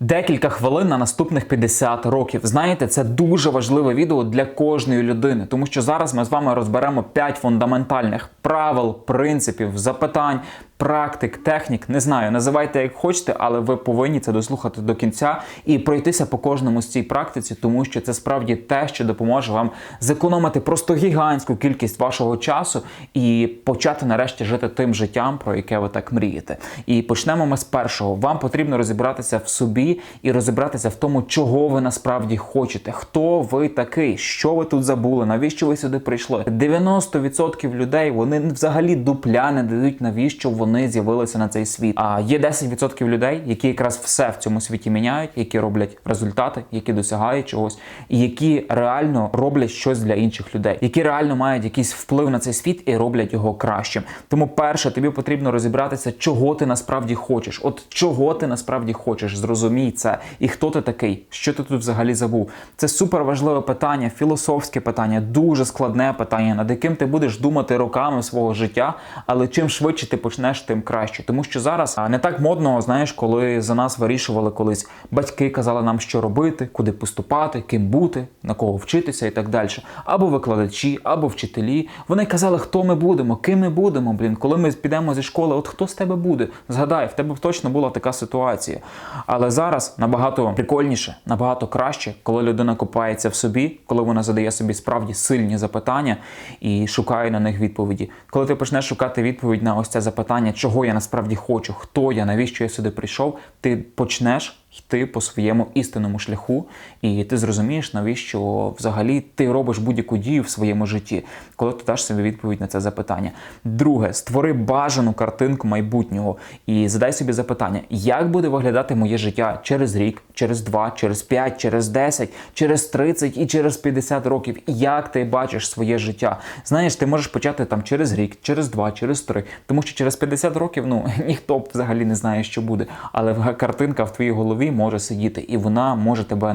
Декілька хвилин на наступних 50 років. Знаєте, це дуже важливе відео для кожної людини, тому що зараз ми з вами розберемо 5 фундаментальних правил, принципів, запитань, практик, технік. Не знаю, називайте як хочете, але ви повинні це дослухати до кінця і пройтися по кожному з цій практиці, тому що це справді те, що допоможе вам зекономити просто гігантську кількість вашого часу і почати нарешті жити тим життям, про яке ви так мрієте. І почнемо ми з першого. Вам потрібно розібратися в собі і розібратися в тому, чого ви насправді хочете, хто ви такий, що ви тут забули, навіщо ви сюди прийшли. 90% людей вони взагалі дупля не дають, навіщо вони з'явилися на цей світ. А є 10% людей, які якраз все в цьому світі міняють, які роблять результати, які досягають чогось, і які реально роблять щось для інших людей, які реально мають якийсь вплив на цей світ і роблять його кращим. Тому перше, тобі потрібно розібратися, чого ти насправді хочеш. От чого ти насправді хочеш, зрозумій це. І хто ти такий, що ти тут взагалі забув. Це супер важливе питання, філософське питання, дуже складне питання, над яким ти будеш думати роками свого життя, але чим швидше ти почнеш, тим краще. Тому що зараз не так модно, знаєш, коли за нас вирішували колись батьки казали нам, що робити, куди поступати, ким бути, на кого вчитися і так далі. Або викладачі, або вчителі. Вони казали, хто ми будемо, ким ми будемо. Блін, коли ми підемо зі школи, от хто з тебе буде? Згадай, в тебе точно була така ситуація. Але зараз набагато прикольніше, набагато краще, коли людина копається в собі, коли вона задає собі справді сильні запитання і шукає на них відповіді. Коли ти почнеш шукати відповідь на ось це запитання, чого я насправді хочу, хто я, навіщо я сюди прийшов, ти почнеш йти по своєму істинному шляху, і ти зрозумієш, навіщо взагалі ти робиш будь-яку дію в своєму житті, коли ти даш собі відповідь на це запитання. Друге, створи бажану картинку майбутнього і задай собі запитання, як буде виглядати моє життя через рік, через два, через п'ять, через десять, через 30 і через 50 років. Як ти бачиш своє життя? Знаєш, ти можеш почати там через рік, через два, через три, тому що через 50 років ну ніхто взагалі не знає, що буде. Але картинка в твоїй голові може сидіти, і вона може тебе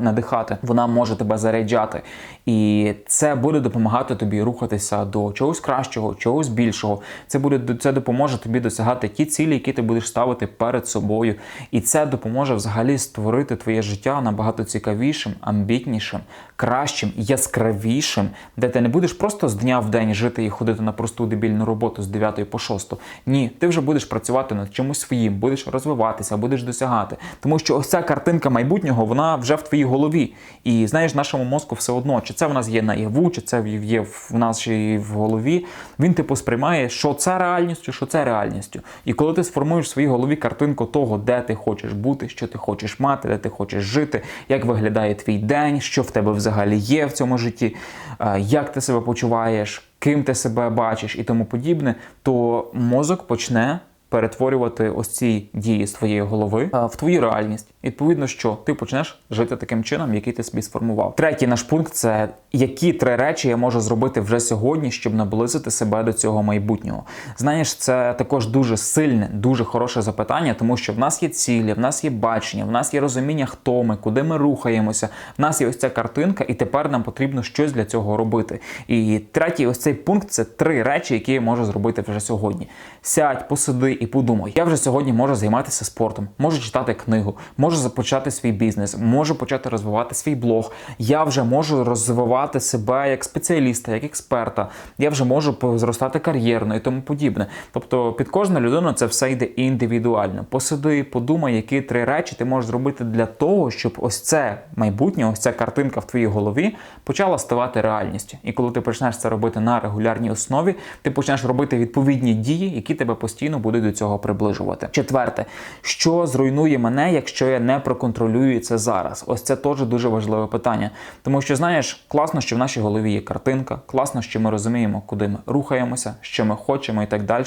надихати, вона може тебе заряджати. І це буде допомагати тобі рухатися до чогось кращого, чогось більшого. Це буде це допоможе тобі досягати ті цілі, які ти будеш ставити перед собою. І це допоможе взагалі створити твоє життя набагато цікавішим, амбітнішим, кращим, яскравішим, де ти не будеш просто з дня в день жити і ходити на просту дебільну роботу з 9 по 6. Ні, ти вже будеш працювати над чимось своїм, будеш розвиватися, будеш досягати. Тому що ось ця картинка майбутнього, вона вже в твоїй голові. І знаєш, нашому мозку все одно, чи це в нас є наяву, чи це є в нашій в голові. Він типу сприймає, що це реальністю, що це реальністю. І коли ти сформуєш в своїй голові картинку того, де ти хочеш бути, що ти хочеш мати, де ти хочеш жити, як виглядає твій день, що в тебе взагалі є в цьому житті, е, як ти себе почуваєш, ким ти себе бачиш і тому подібне, то мозок почне перетворювати ось ці дії з твоєї голови в твою реальність. Відповідно, що ти почнеш жити таким чином, який ти собі сформував. Третій наш пункт це які три речі я можу зробити вже сьогодні, щоб наблизити себе до цього майбутнього. Знаєш, це також дуже сильне, дуже хороше запитання, тому що в нас є цілі, в нас є бачення, в нас є розуміння, хто ми, куди ми рухаємося. В нас є ось ця картинка, і тепер нам потрібно щось для цього робити. І третій, ось цей пункт це три речі, які я можу зробити вже сьогодні. Сядь, посиди і подумай. Я вже сьогодні можу займатися спортом, можу читати книгу, можу започати свій бізнес, можу почати розвивати свій блог. Я вже можу розвивати себе як спеціаліста, як експерта. Я вже можу зростати кар'єрно і тому подібне. Тобто під кожну людину це все йде індивідуально. Посиди, подумай, які три речі ти можеш зробити для того, щоб ось це майбутнє, ось ця картинка в твоїй голові почала ставати реальністю. І коли ти почнеш це робити на регулярній основі, ти почнеш робити відповідні дії, які тебе постійно будуть цього приближувати. Четверте, що зруйнує мене, якщо я не проконтролюю це зараз? Ось це теж дуже важливе питання. Тому що знаєш, класно, що в нашій голові є картинка, класно, що ми розуміємо, куди ми рухаємося, що ми хочемо і так далі.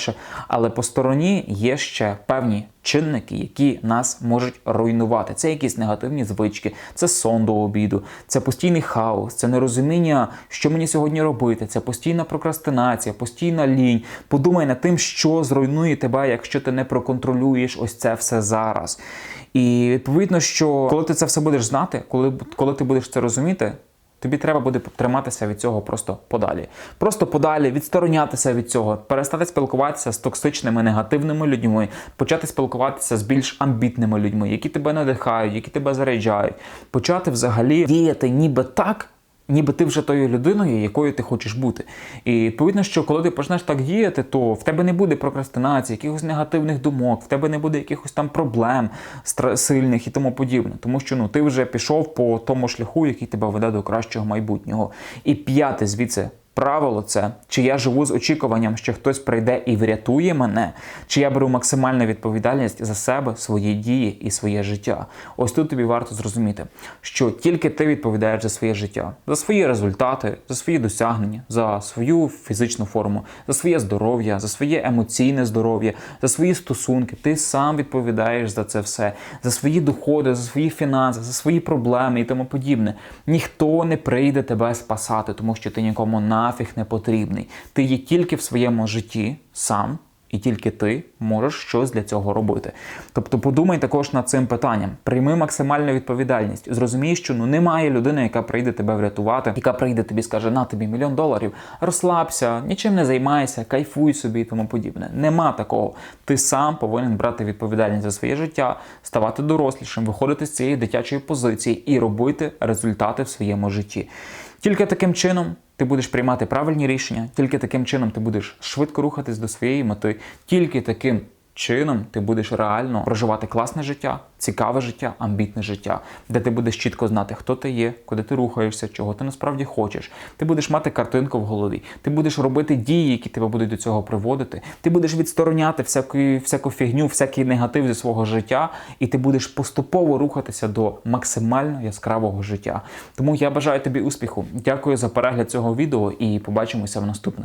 Але по стороні є ще певні чинники, які нас можуть руйнувати. Це якісь негативні звички, це сон до обіду, це постійний хаос, це нерозуміння, що мені сьогодні робити, це постійна прокрастинація, постійна лінь. Подумай над тим, що зруйнує тебе, якщо ти не проконтролюєш ось це все зараз. І відповідно, що коли ти це все будеш знати, коли, коли ти будеш це розуміти. Тобі треба буде триматися від цього просто подалі. Просто подалі, відсторонятися від цього, перестати спілкуватися з токсичними негативними людьми, почати спілкуватися з більш амбітними людьми, які тебе надихають, які тебе заряджають, почати взагалі діяти ніби так. Ніби ти вже тою людиною, якою ти хочеш бути. І відповідно, що коли ти почнеш так діяти, то в тебе не буде прокрастинації, якихось негативних думок, в тебе не буде якихось там проблем сильних і тому подібне. Тому що ну ти вже пішов по тому шляху, який тебе веде до кращого майбутнього. І п'яте звідси. Правило це, чи я живу з очікуванням, що хтось прийде і врятує мене, чи я беру максимальну відповідальність за себе, свої дії і своє життя. Ось тут тобі варто зрозуміти, що тільки ти відповідаєш за своє життя, за свої результати, за свої досягнення, за свою фізичну форму, за своє здоров'я, за своє емоційне здоров'я, за свої стосунки. Ти сам відповідаєш за це все, за свої доходи, за свої фінанси, за свої проблеми і тому подібне. Ніхто не прийде тебе спасати, тому що ти нікому нафіг не потрібний. Ти є тільки в своєму житті сам. І тільки ти можеш щось для цього робити. Тобто подумай також над цим питанням. Прийми максимальну відповідальність. Зрозумій, що ну немає людини, яка прийде тебе врятувати, яка прийде тобі, скаже, на тобі мільйон доларів, розслабся, нічим не займайся, кайфуй собі і тому подібне. Нема такого. Ти сам повинен брати відповідальність за своє життя, ставати дорослішим, виходити з цієї дитячої позиції і робити результати в своєму житті. Тільки таким чином ти будеш приймати правильні рішення, тільки таким чином ти будеш швидко рухатись до своєї мети, тільки таким чином ти будеш реально проживати класне життя, цікаве життя, амбітне життя, де ти будеш чітко знати, хто ти є, куди ти рухаєшся, чого ти насправді хочеш. Ти будеш мати картинку в голові, ти будеш робити дії, які тебе будуть до цього приводити. Ти будеш відстороняти всяку, всяку фігню, всякий негатив зі свого життя, і ти будеш поступово рухатися до максимально яскравого життя. Тому я бажаю тобі успіху. Дякую за перегляд цього відео і побачимося в наступних.